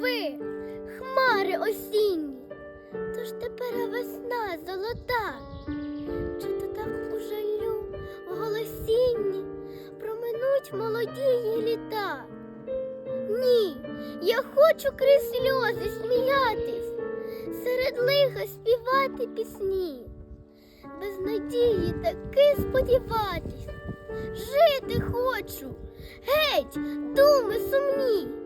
Ви, хмари осінні, то ж тепер весна золота, чи то так у жалю в голосінні проминуть молодії літа? Ні, я хочу крізь сльози сміятись, серед лиха співати пісні, без надії таки сподіватись, жити хочу, геть, думи сумні.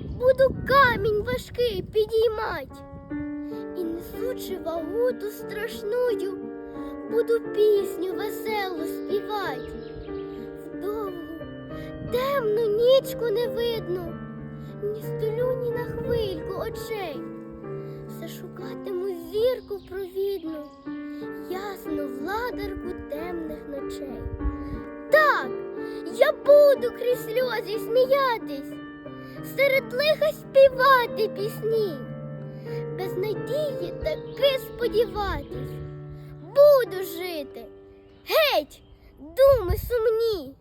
буду камінь важкий підіймать. І несучи вагу ту страшную, буду пісню веселу співать. Вдовгу, темну нічку не видно, ні столю, ні на хвильку очей. Все шукатиму зірку провідну, ясну владарку темних ночей. Так, я буду крізь сльози сміятись, серед лиха співати пісні, без надії таки сподіватись, буду жити, геть, думи сумні.